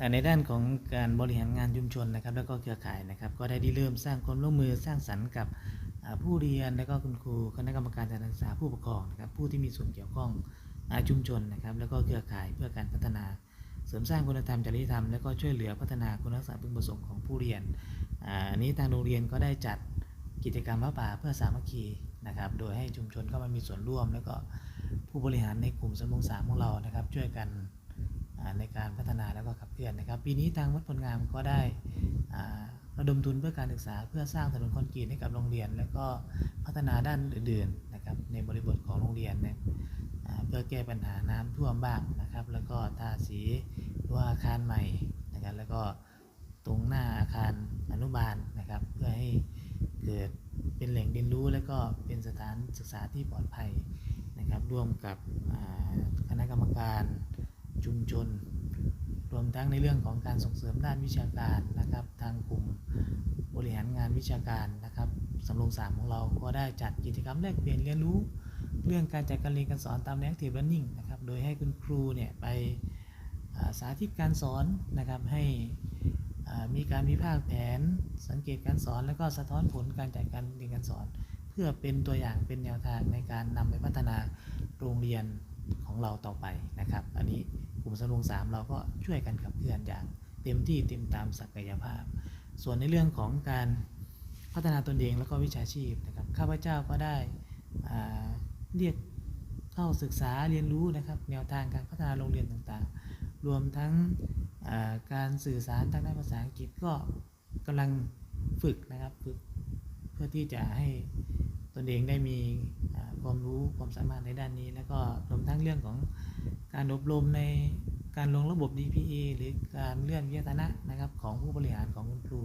แต่ในด้านของการบริหารงานชุมชนนะครับ แล้วก็เครือข่ายนะครับ ก็ได้ด้เริ่มสร้างความร่วมมือสร้างสรรค์กับผู้เรียนและก็คุณครูคณะกรรมการการศึกษาผู้ปกครองนะครับผู้ที่มีส่วนเกี่ยวข้องอาชุมชนนะครับ แล้วก็เครือข่ายเพื่อการพัฒนาเสริมสร้างคุณธรรมจริยธรรมแล้วก็ช่วยเหลือพัฒนาคุณลักษณะพึงประสงค์ของผู้เรียนอันนี้ทางโรงเรียนก็ได้จัดกิจกรรมพระป่าเพื่อสามัคคีนะครับ โดยให้ชุมชนเข้ามามีส่วนร่วม แล้วก็ผู้บริหารในกลุ่มสมงสามของเรานะครับ ช่วยกัน ในการพัฒนาแล้วก็ขับเคลื่อนนะครับ ปีนี้ทางวัดผลงามก็ได้ระดมทุนเพื่อการศึกษาเพื่อสร้างถนนคอนกรีตให้กับโรงเรียน แล้วก็พัฒนาด้านอื่นๆนะครับในบริบทของโรงเรียนเนี่ยเพื่อแก้ปัญหาน้ำท่วมบ้างนะครับ แล้วก็ทาสีรั้วอาคารใหม่นะครับแล้วก็ตรงหน้าอาคารอนุบาลนะครับ เพื่อให้เกิดเป็นแหล่งเรียนรู้ และก็เป็นสถานศึกษาที่ปลอดภัยนะครับร่วมกับคณะกรรมการ ชุมชน รวมทั้งในเรื่องของการส่งเสริมด้านวิชาการนะครับ ทางกลุ่มบริหารงานวิชาการนะครับสำโรงสามของเราก็ได้จัดกิจกรรมแลกเปลี่ยนเรียนรู้ เรื่องการจัดการเรียนการสอนตามแนว active learning นะครับ โดยให้คุณครูเนี่ยไปสาธิตการสอนนะครับให้มีการวิพากษ์แผน สังเกตการสอน แล้วก็สะท้อนผลการจัดการเรียนการสอน เพื่อเป็นตัวอย่างเป็นแนวทางในการนำไปพัฒนาโรงเรียนของเราต่อไปนะครับ อันนี้ กลุ่มสนุงสามเราก็ช่วยกันขับเคลื่อนอย่างเต็มที่เต็มตามศักยภาพ ส่วนในเรื่องของการพัฒนาตนเองแล้วก็วิชาชีพนะครับข้าพเจ้าก็ได้เรียกเข้าศึกษาเรียนรู้นะครับ แนวทางการพัฒนาโรงเรียนต่างๆ รวมทั้งการสื่อสารทางด้านภาษาอังกฤษก็กำลังฝึกนะครับฝึกเพื่อที่จะให้ตนเองได้มี ความสามารถในด้านนี้ แล้วก็รวมทั้งเรื่องของการอบรมในการลงระบบ DPA หรือการเลื่อนวิทยาฐานะนะครับของผู้บริหารของคุณครู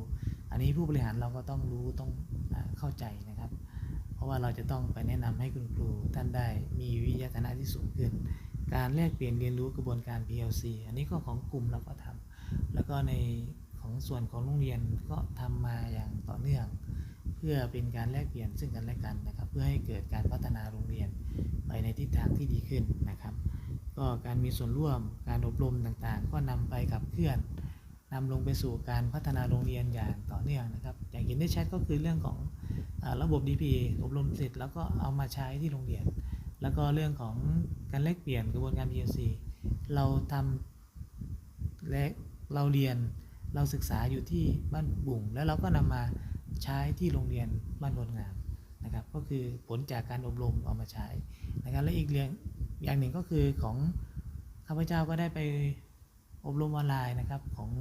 อันนี้ผู้บริหารเราก็ต้องรู้ต้องอเข้าใจนะครับ เพราะว่าเราจะต้องไปแนะนำให้คุณครูท่านได้มีวิทยาฐานะที่สูงขึ้น การแลกเปลี่ยนเรียนรู้กระบวนการ PLC อันนี้ก็ของกลุ่มเราก็ทำแล้วก็ในของส่วนของโรงเรียนก็ทำมาอย่างต่อเนื่อง เพื่อเป็นการแลกเปลี่ยนซึ่งกันและกันนะครับ เพื่อให้เกิดการพัฒนาโรงเรียนไปในทิศทางที่ดีขึ้นนะครับ ก็การมีส่วนร่วมการอบรมต่างๆ ก็นำไปขับเคลื่อนนำลงไปสู่การพัฒนาโรงเรียนอย่างต่อเนื่องนะครับ อย่างเห็นได้ชัดก็คือเรื่องของอระบบ DPA อบรมเสร็จแล้วก็เอามาใช้ที่โรงเรียน แล้วก็เรื่องของการแลกเปลี่ยนกระบวนการ PLC เราทำและเราเรียนเราศึกษาอยู่ที่บ้านบุ่งแล้วเราก็นำมา ใช้ที่โรงเรียนบ้านโพนงามนะครับ ก็คือผลจากการอบรมเอามาใช้นะครับ และอีกเรื่องอย่างหนึ่งก็คือของข้าพเจ้าก็ได้ไปอบรมออนไลน์นะครับของ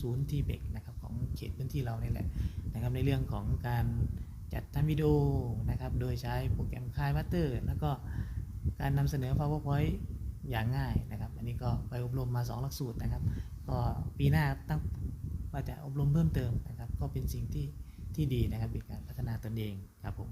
ศูนย์ทีเบกนะครับของเขตพื้นที่เรานี่แหละนะครับในเรื่องของการจัดทำวิดีโอนะครับ โดยใช้โปรแกรมคายมัตเตอร์ แล้วก็การนำเสนอ PowerPoint อย่างง่ายนะครับ อันนี้ก็ไปอบรมมา 2 หลักสูตรนะครับ ก็ปีหน้าตั้งว่าจะอบรมเพิ่มเติมนะครับ ก็เป็นสิ่งที่ ที่ดีนะครับเป็นการพัฒนาตนเองครับผม